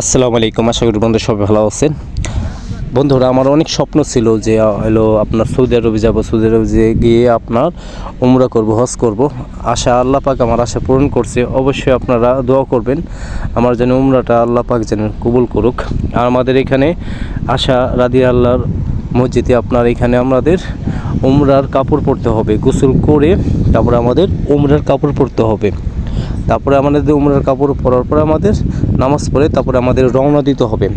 আসসালামু আলাইকুম, আশা করি বন্ধু সবাই ভালো আছেন। বন্ধুরা, আমার অনেক স্বপ্ন ছিল যে, হলো আপনার সৌদি আরবে যাব, সৌদি আরবে গিয়ে আপনার উমরা করব, হজ করব। আশা আল্লাহ পাক আমার আশা পূরণ করছে। অবশ্যই আপনারা দোয়া করবেন, আমার যেন উমরাটা আল্লাহ পাক যেন কবুল করুক। আর আমাদের এখানে আশা রাদি আল্লাহর মসজিদে আপনার এখানে আমাদের উমরার কাপড় পরতে হবে, গোসল করে তারপরে আমাদের উমরার কাপড় পরতে হবে। তারপরে আমাদের উমরার কাপড় পরার পরে আমাদের নামাজ পড়ে তারপরে আমাদের রওনা দিতে হবে।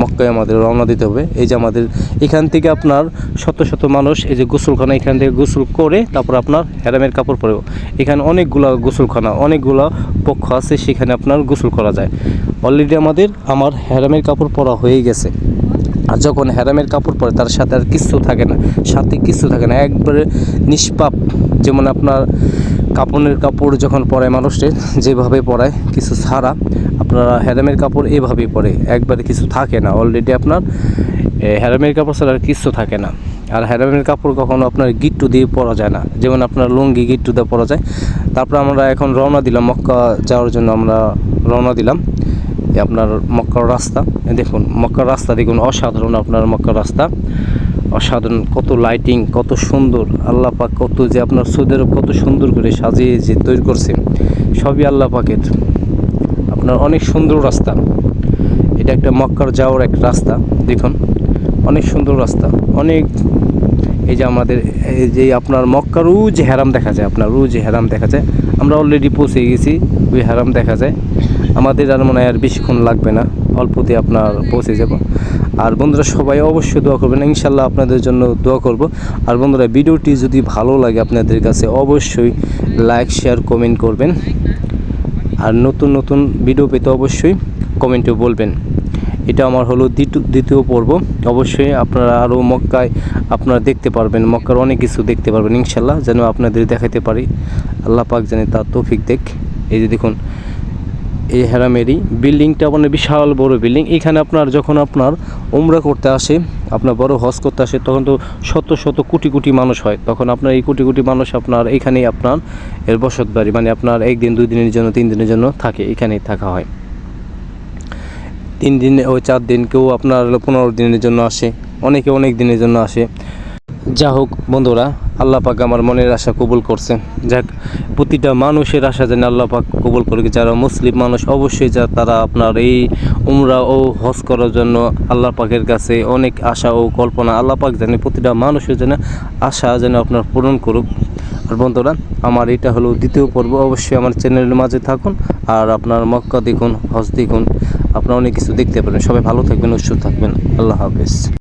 মক্কায় আমাদের রওনা দিতে হবে। এই যে আমাদের এখান থেকে আপনার শত শত মানুষ এই যে গোসলখানা এখান থেকে গোসল করে তারপর আপনার হেরামের কাপড় পরে। এখানে অনেকগুলা গোসলখানা, অনেকগুলা পক্ষ আছে, সেখানে আপনার গোসল করা যায়। অলরেডি আমাদের আমার হেরামের কাপড় পরা হয়ে গেছে। আর যখন হেরামের কাপড় পরে তার সাথে আর কিচ্ছু থাকে না সাথে কিচ্ছু থাকে না একবারে নিষ্পাপ। যেমন আপনার কাপড়ের কাপড় যখন পরায় মানুষের যেভাবে পরায় কিছু ছাড়া আপনারা হেরামের কাপড় এভাবেই পরে একবারে কিছু থাকে না। অলরেডি আপনার এ, হেরামের কাপড় ছাড়া আর কিচ্ছু থাকে না। আর হেরামের কাপড় কখনো আপনার গিট্টু দিয়ে পরা যায় না। যেমন আপনার লুঙ্গি গিট্টু দিয়ে পরা যায়। তারপর আমরা এখন রওনা দিলাম মক্কা যাওয়ার জন্য আমরা রওনা দিলাম। আপনার মক্কার রাস্তা। দেখুন, মক্কার রাস্তা দেখুন, অসাধারণ আপনার মক্কার রাস্তা। অসাধারণ, কত লাইটিং কত সুন্দর। আল্লাহ পাক কত যে আপনার সৌদি আরব কত সুন্দর করে সাজিয়ে যে তৈরি করছে। সবই আল্লাহ পাকের। আপনার অনেক সুন্দর রাস্তা। এটা একটা মক্কার যাওয়ার এক রাস্তা, দেখুন। অনেক সুন্দর রাস্তা। অনেক এই যে আমাদের, এই যে আপনার মক্কার যে হেরাম দেখা যায়, আপনার যে হেরাম দেখা যায়। আমরা অলরেডি পৌঁছে গেছি, ওই হেরাম দেখা যায়। আমাদের আর মনে হয় আর বেশিক্ষণ লাগবে না। অল্পতে আপনার পৌঁছে যাব। আর বন্ধুরা, সবাই অবশ্যই দোয়া করবেন। ইনশাল্লাহ আপনাদের জন্য দোয়া করব। আর বন্ধুরা, ভিডিওটি যদি ভালো লাগে আপনাদের কাছে, অবশ্যই লাইক, শেয়ার, কমেন্ট করবেন। আর নতুন নতুন ভিডিও পেতে অবশ্যই কমেন্টে বলবেন। এটা আমার হলো দ্বিতীয় দ্বিতীয় পর্ব। অবশ্যই আপনারা আরও মক্কায় আপনারা দেখতে পারবেন। মক্কার অনেক কিছু দেখতে পারবেন ইনশাল্লাহ যেন আপনাদের দেখাতে পারি। আল্লাহ পাক জানে তার তৌফিক দেখ। এই যে দেখুন এই হেরামেরি বিল্ডিংটা মানে বিশাল বড় বিল্ডিং। এখানে আপনার যখন আপনার উমরা করতে আসে, আপনার বড় হজ করতে আসে, তখন তো শত শত কোটি কোটি মানুষ হয়। তখন আপনার এই কোটি কোটি মানুষ আপনার এখানেই আপনার এর বসত বাড়ি মানে আপনার একদিন দুই দিনের জন্য তিন দিনের জন্য থাকে, এখানেই থাকা হয়। তিন দিন ও চার দিন কেউ আপনার পনেরো দিনের জন্য আসে, অনেকে অনেক দিনের জন্য আসে। যা হোক বন্ধুরা আল্লাহ পাক আমার মনের আশা কবুল করছেন যাক, প্রতিটা মানুষের আশা যেন আল্লাহ পাক কবুল করে যারা মুসলিম মানুষ, অবশ্যই যা তারা আপনার এই উমরা ও হজ করার জন্য আল্লাহ পাকের কাছে অনেক আশা ও কল্পনা। আল্লাহ পাক জানে প্রতিটা মানুষের যেন আশা যেন আপনার পূরণ করুক। আর বন্ধুরা, আমার এটা হলো দ্বিতীয় পর্ব। অবশ্যই আমার চ্যানেলের মাঝে থাকুন আর আপনার মক্কা দেখুন হজ দেখুন আপনারা অনেক কিছু দেখতে পারেন সবাই ভালো থাকবেন, সুস্থ থাকবেন। আল্লাহ হাফেজ।